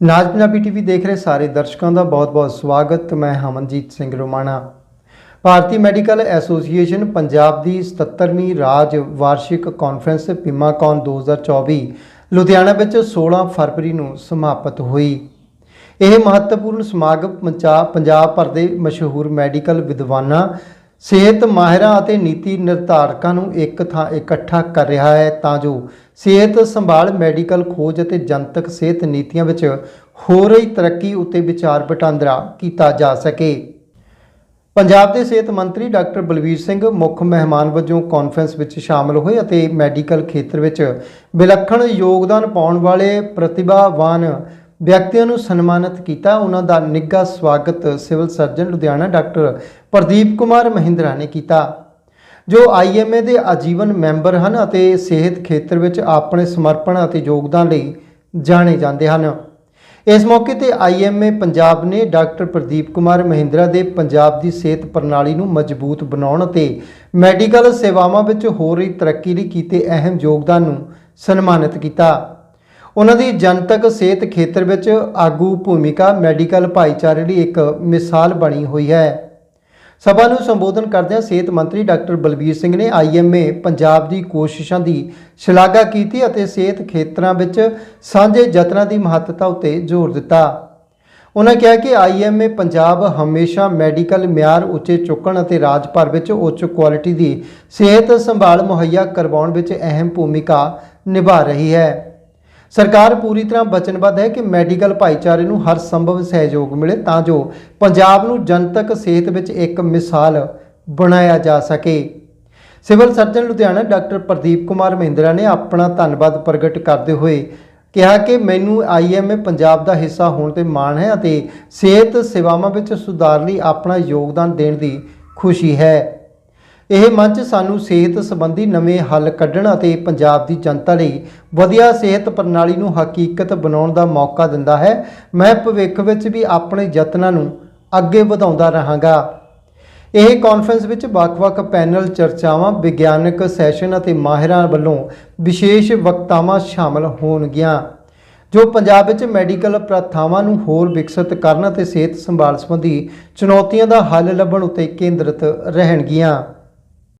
ਨਾਜ Punjabi TV ਦੇਖ ਰਹੇ ਸਾਰੇ ਦਰਸ਼ਕਾਂ ਦਾ ਬਹੁਤ-ਬਹੁਤ ਸਵਾਗਤ। ਮੈਂ ਹਮਨਜੀਤ ਸਿੰਘ ਰੋਮਾਣਾ। ਭਾਰਤੀ ਮੈਡੀਕਲ ਐਸੋਸੀਏਸ਼ਨ ਪੰਜਾਬ ਦੀ 77ਵੀਂ ਰਾਜ ਵਾਰਸ਼ਿਕ ਕਾਨਫਰੰਸ ਪਿਮਾਕੌਨ 2024 ਲੁਧਿਆਣਾ ਵਿੱਚ 16 ਫਰਵਰੀ ਨੂੰ ਸਮਾਪਤ ਹੋਈ। ਇਹ ਮਹੱਤਵਪੂਰਨ ਸਮਾਗਮ ਪੰਜਾਬ ਪੰਜਾਬ ਭਰ ਦੇ ਮਸ਼ਹੂਰ ਮੈਡੀਕਲ ਵਿਦਵਾਨਾਂ ਸਿਹਤ ਮਾਹਿਰਾਂ ਅਤੇ ਨੀਤੀ ਨਿਰਧਾਰਕਾਂ ਨੂੰ ਇੱਕ ਥਾਂ ਇਕੱਠਾ ਕਰ ਰਿਹਾ ਹੈ ਤਾਂ ਜੋ ਸਿਹਤ ਸੰਭਾਲ, ਮੈਡੀਕਲ ਖੋਜ ਅਤੇ ਜਨਤਕ ਸਿਹਤ ਨੀਤੀਆਂ ਵਿੱਚ ਹੋ ਰਹੀ ਤਰੱਕੀ ਉੱਤੇ ਵਿਚਾਰ ਵਟਾਂਦਰਾ ਕੀਤਾ ਜਾ ਸਕੇ। ਪੰਜਾਬ ਦੇ ਸਿਹਤ ਮੰਤਰੀ ਡਾਕਟਰ ਬਲਵੀਰ ਸਿੰਘ ਮੁੱਖ ਮਹਿਮਾਨ ਵਜੋਂ ਕਾਨਫਰੰਸ ਵਿੱਚ ਸ਼ਾਮਲ ਹੋਏ ਅਤੇ ਮੈਡੀਕਲ ਖੇਤਰ ਵਿੱਚ ਵਿਲੱਖਣ ਯੋਗਦਾਨ ਪਾਉਣ ਵਾਲੇ ਪ੍ਰਤਿਭਾਵਾਨ ਵਿਅਕਤੀਆਂ ਨੂੰ ਸਨਮਾਨਿਤ ਕੀਤਾ। ਉਹਨਾਂ ਦਾ ਨਿੱਘਾ ਸਵਾਗਤ civil surgeon Ludhiana doctor Pradeep Kumar Mahindra ਨੇ ਕੀਤਾ। ਜੋ ਆਈਐਮਏ ਦੇ ਆਜੀਵਨ ਮੈਂਬਰ ਹਨ ਅਤੇ ਸਿਹਤ ਖੇਤਰ ਵਿੱਚ ਆਪਣੇ ਸਮਰਪਣ ਅਤੇ ਯੋਗਦਾਨ ਲਈ ਜਾਣੇ ਜਾਂਦੇ ਹਨ। ਇਸ ਮੌਕੇ ਤੇ ਆਈਐਮਏ ਪੰਜਾਬ ਨੇ ਡਾਕਟਰ ਪ੍ਰਦੀਪ ਕੁਮਾਰ ਮਹਿੰਦਰਾ ਦੇ ਪੰਜਾਬ ਦੀ ਸਿਹਤ ਪ੍ਰਣਾਲੀ ਨੂੰ ਮਜ਼ਬੂਤ ਬਣਾਉਣ ਅਤੇ ਮੈਡੀਕਲ ਸੇਵਾਵਾਂ ਵਿੱਚ ਹੋ ਰਹੀ ਤਰੱਕੀ ਲਈ ਕੀਤੇ ਅਹਿਮ ਯੋਗਦਾਨ ਨੂੰ ਸਨਮਾਨਿਤ ਕੀਤਾ। ਉਹਨਾਂ ਦੀ ਜਨਤਕ ਸਿਹਤ ਖੇਤਰ ਵਿੱਚ ਆਗੂ ਭੂਮਿਕਾ ਮੈਡੀਕਲ ਭਾਈਚਾਰੇ ਲਈ ਇੱਕ ਮਿਸਾਲ ਬਣੀ ਹੋਈ ਹੈ। ਸਭਾ ਨੂੰ ਸੰਬੋਧਨ ਕਰਦਿਆਂ ਸਿਹਤ ਮੰਤਰੀ ਡਾਕਟਰ ਬਲਬੀਰ ਸਿੰਘ ਨੇ ਆਈਐਮਏ ਪੰਜਾਬ ਦੀ ਕੋਸ਼ਿਸ਼ਾਂ ਦੀ ਸ਼ਲਾਘਾ ਕੀਤੀ ਅਤੇ ਸਿਹਤ ਖੇਤਰਾਂ ਵਿੱਚ ਸਾਂਝੇ ਯਤਨਾਂ ਦੀ ਮਹੱਤਤਾ ਉੱਤੇ ਜ਼ੋਰ ਦਿੱਤਾ। ਉਹਨਾਂ ਕਿਹਾ ਕਿ ਆਈਐਮਏ ਪੰਜਾਬ ਹਮੇਸ਼ਾ ਮੈਡੀਕਲ ਮਿਆਰ ਉੱਚੇ ਚੁੱਕਣ ਅਤੇ ਰਾਜ ਭਰ ਵਿੱਚ ਉੱਚ ਕੁਆਲਿਟੀ ਦੀ ਸਿਹਤ ਸੰਭਾਲ ਮੁਹੱਈਆ ਕਰਵਾਉਣ ਵਿੱਚ ਅਹਿਮ ਭੂਮਿਕਾ ਨਿਭਾ ਰਹੀ ਹੈ। ਸਰਕਾਰ ਪੂਰੀ ਤਰ੍ਹਾਂ ਵਚਨਬੱਧ ਹੈ ਕਿ ਮੈਡੀਕਲ ਭਾਈਚਾਰੇ ਨੂੰ ਹਰ ਸੰਭਵ ਸਹਿਯੋਗ ਮਿਲੇ ਤਾਂ ਜੋ ਪੰਜਾਬ ਨੂੰ ਜਨਤਕ ਸਿਹਤ ਵਿੱਚ ਇੱਕ ਮਿਸਾਲ ਬਣਾਇਆ ਜਾ ਸਕੇ। Civil surgeon Ludhiana doctor Pradeep Kumar Mahindra ਨੇ ਆਪਣਾ ਧੰਨਵਾਦ ਪ੍ਰਗਟ ਕਰਦੇ ਹੋਏ ਕਿਹਾ ਕਿ ਮੈਨੂੰ ਆਈਐਮਏ ਪੰਜਾਬ ਦਾ ਹਿੱਸਾ ਹੋਣ ਤੇ ਮਾਣ ਹੈ ਅਤੇ ਸਿਹਤ ਸੇਵਾਵਾਂ ਵਿੱਚ ਸੁਧਾਰ ਲਈ ਆਪਣਾ ਯੋਗਦਾਨ ਦੇਣ ਦੀ ਖੁਸ਼ੀ ਹੈ। ਇਹ ਮੰਚ ਸਾਨੂੰ ਸਿਹਤ ਸੰਬੰਧੀ ਨਵੇਂ ਹੱਲ ਕੱਢਣ ਅਤੇ ਪੰਜਾਬ ਦੀ ਜਨਤਾ ਲਈ ਵਧੀਆ ਸਿਹਤ ਪ੍ਰਣਾਲੀ ਨੂੰ ਹਕੀਕਤ ਬਣਾਉਣ ਦਾ ਮੌਕਾ ਦਿੰਦਾ ਹੈ। ਮੈਂ ਭਵਿੱਖ ਵਿੱਚ ਵੀ ਆਪਣੇ ਯਤਨਾਂ ਨੂੰ ਅੱਗੇ ਵਧਾਉਂਦਾ ਰਹਾਂਗਾ। ਇਹ ਕਾਨਫਰੰਸ ਵਿੱਚ ਵੱਖ-ਵੱਖ ਪੈਨਲ ਚਰਚਾਵਾਂ, ਵਿਗਿਆਨਕ ਸੈਸ਼ਨ ਅਤੇ ਮਾਹਿਰਾਂ ਵੱਲੋਂ ਵਿਸ਼ੇਸ਼ ਵਕਤਾਵਾਂ ਸ਼ਾਮਲ ਹੋਣਗੀਆਂ, ਜੋ ਪੰਜਾਬ ਵਿੱਚ ਮੈਡੀਕਲ ਪ੍ਰਥਾਵਾਂ ਨੂੰ ਹੋਰ ਵਿਕਸਿਤ ਕਰਨ ਅਤੇ ਸਿਹਤ ਸੰਭਾਲ ਸੰਬੰਧੀ ਚੁਣੌਤੀਆਂ ਦਾ ਹੱਲ ਲੱਭਣ ਉੱਤੇ ਕੇਂਦਰਿਤ ਰਹਿਣਗੀਆਂ।